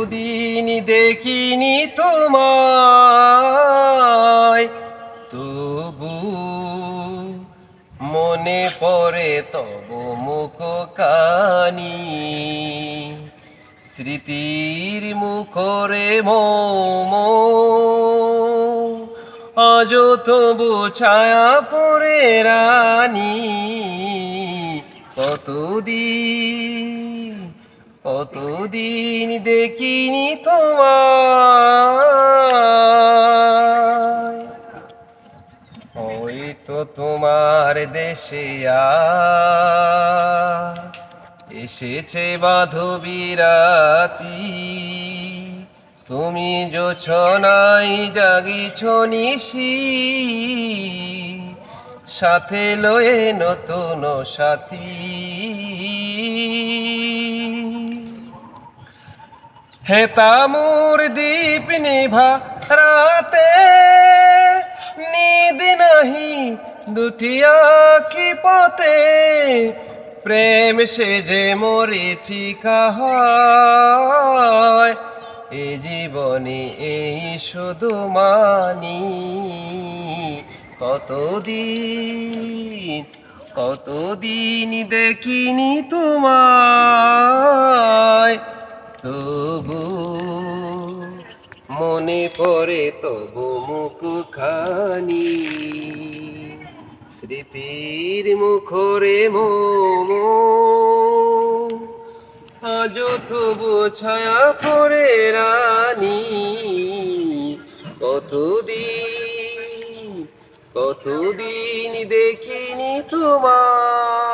কতদিন দেখিনি তোমায়। তবু মনে পড়ে তব মুখ কানি। স্মৃতির মুখরে মোম। আজ তবু ছায়া পরে রানী। কতদিন কতদিন দেখিনি তোমায়? হয়তো তোমার দেশে এসেছে বাধবী রাতি তুমি যোছনাই জাগিছ নিশি, সাথে লয়ে নতুন সাথী। হে তামুর দীপ নিভা রাতে নিদ নাহি দুটি আখি পতে প্রেম সে যে মরিচি হয় এ জীবনে এই শুধু মানি। কতদিন কতদিন দেখিনি তোমায় মনে পড়ে তবু মুখ খানি স্মৃতির মুখরে মোম। আজ তবু ছায়া পড়ে রানী। কতদিন কতদিন দেখিনি তোমার